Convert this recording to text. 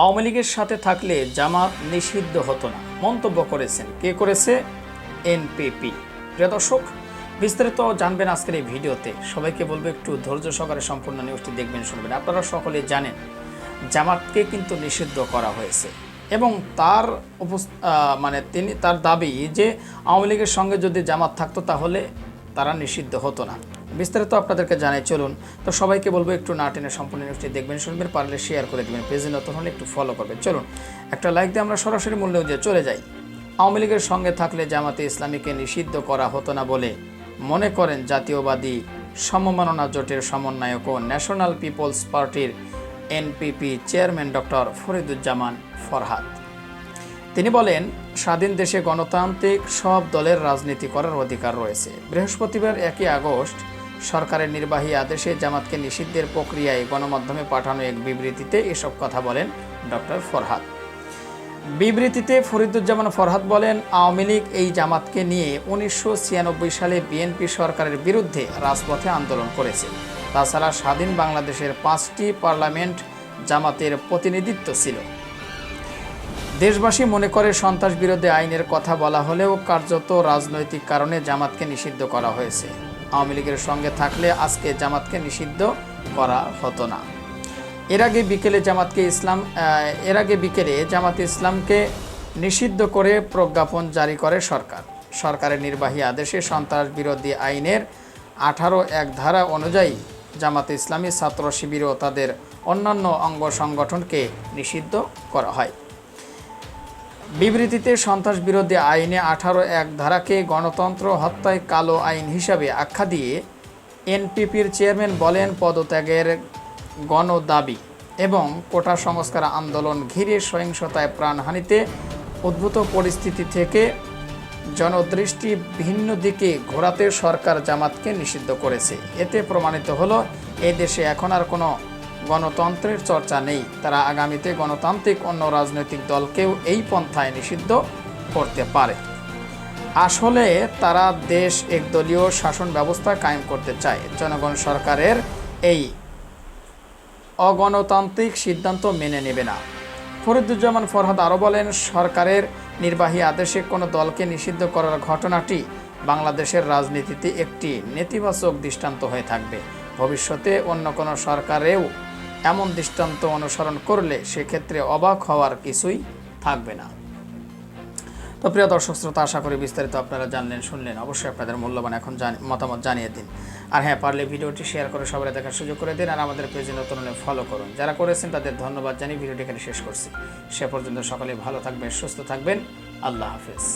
আওয়ামী লীগের সাথে থাকলে জামাত নিষিদ্ধ হতো না। মন্তব্য করেছেন। কে করেছে? এনপিপি। প্রিয় দর্শক, বিস্তারিত জানবেন আজকের এই ভিডিওতে। সবাইকে বলব, একটু ধৈর্য সহকারে সম্পূর্ণ নিউজটি দেখবেন, শুনবেন। আপনারা সকলে জানেন, জামাতকে কিন্তু নিষিদ্ধ করা হয়েছে। এবং তার মানে তিনি, তার দাবি যে আওয়ামী লীগের সঙ্গে যদি জামাত থাকতো, তাহলে তারা নিষিদ্ধ হতো না। বিস্তারিত আপনাদেরকে জানাই, চলুন। তো সবাইকে বলব, একটু না টেনে সম্পূর্ণ নিউজটি দেখবেন, শুনবেন, পারলে শেয়ার করে দেবেন। পেজে নতুন হলে একটু ফলো করবেন। চলুন, একটা লাইক দিয়ে আমরা সরাসরি মূল্য যে চলে যাই। আওয়ামী লীগের সঙ্গে থাকলে জামাতে ইসলামীকে নিষিদ্ধ করা হতো না বলে মনে করেন জাতীয়বাদী সমমাননা জোটের সমন্বয়ক ও ন্যাশনাল পিপলস পার্টির NPP chairman doctor Fariduzzaman Farhad. তিনি বলেন, স্বাধীন দেশে গণতান্ত্রিক সব দলের রাজনীতি করার অধিকার রয়েছে। বৃহস্পতিবার একই আগস্ট সরকারের নির্বাহী আদেশে জামাতকে নিষিদ্ধের প্রক্রিয়ায় গণমাধ্যমে পাঠানো এক বিবৃতিতে এসব কথা বলেন ডক্টর ফরহাদ। বিবৃতিতে ফরিদুজ্জামান ফরহাদ বলেন, আওয়ামী লীগ এই জামাতকে নিয়ে উনিশশো ছিয়ানব্বই সালে বিএনপি সরকারের বিরুদ্ধে রাজপথে আন্দোলন করেছে। তাছাড়া স্বাধীন বাংলাদেশের পাঁচটি পার্লামেন্ট জামাতের প্রতিনিধিত্ব ছিল। দেশবাসী মনে করে সন্ত্রাস বিরোধী আইনের কথা বলা হলেও কার্যত রাজনৈতিক কারণে জামাতকে নিষিদ্ধ করা হয়েছে। আওয়ামী লীগের সঙ্গে থাকলে আজকে জামাতকে নিষিদ্ধ করা হতো না। এর আগে বিকেলে জামাতকে ইসলাম এর আগে বিকেলে জামাত ইসলামকে নিষিদ্ধ করে প্রজ্ঞাপন জারি করে সরকার। সরকারের নির্বাহী আদেশে সন্ত্রাস বিরোধী আইনের আঠারো এক ধারা অনুযায়ী জামাতে ইসলামী ছাত্র শিবির ও তাদের অন্যান্য অঙ্গ সংগঠনকে নিষিদ্ধ করা হয়। বিবৃতিতে সন্ত্রাস বিরোধী আইনে আঠারো এক ধারাকে গণতন্ত্র হত্যায় কালো আইন হিসাবে আখ্যা দিয়ে এনপিপির চেয়ারম্যান বলেন পদত্যাগের গণদাবি এবং কোটা সংস্কার আন্দোলন ঘিরে সহিংসতায় প্রাণহানিতে উদ্ভূত পরিস্থিতি থেকে জনদৃষ্টি ভিন্ন দিকে ঘোরাতে সরকার জামাতকে নিষিদ্ধ করেছে। এতে প্রমাণিত হলো এই দেশে এখন আর কোনো গণতন্ত্রের চর্চা নেই। তারা আগামীতে গণতান্ত্রিক অন্য রাজনৈতিক দলকেও এই পন্থায় নিষিদ্ধ করতে পারে। আসলে তারা দেশ একদলীয় শাসন ব্যবস্থা কায়েম করতে চায়। জনগণ সরকারের এই অগণতান্ত্রিক সিদ্ধান্ত মেনে নেবে না। ফরিদুজ্জামান ফরহাদ আরও বলেন, সরকারের নির্বাহী আদেশে কোনো দলকে নিষিদ্ধ করার ঘটনাটি বাংলাদেশের রাজনীতিতে একটি নেতিবাচক দৃষ্টান্ত হয়ে থাকবে। ভবিষ্যতে অন্য কোনো সরকারেও এমন দৃষ্টান্ত অনুসরণ করলে সেক্ষেত্রে অবাক হওয়ার কিছুই থাকবে না। তো প্রিয় দর্শক শ্রোতা, আশা করি বিস্তারিত আপনারা জানলেন, শুনলেন, অবশ্যই আপনাদের মূল্যবান এখন মতামত জানিয়ে দিন। আর হ্যাঁ পারলে ভিডিওটি শেয়ার করে সবাই দেখার সুযোগ করে দিন আর আমাদের পেজে নতুন হলে ফলো করুন। যারা করেছেন তাদের ধন্যবাদ জানিয়ে ভিডিওটি এখানে শেষ করছি। সে পর্যন্ত সকলে ভালো থাকবেন, সুস্থ থাকবেন। আল্লাহ হাফেজ।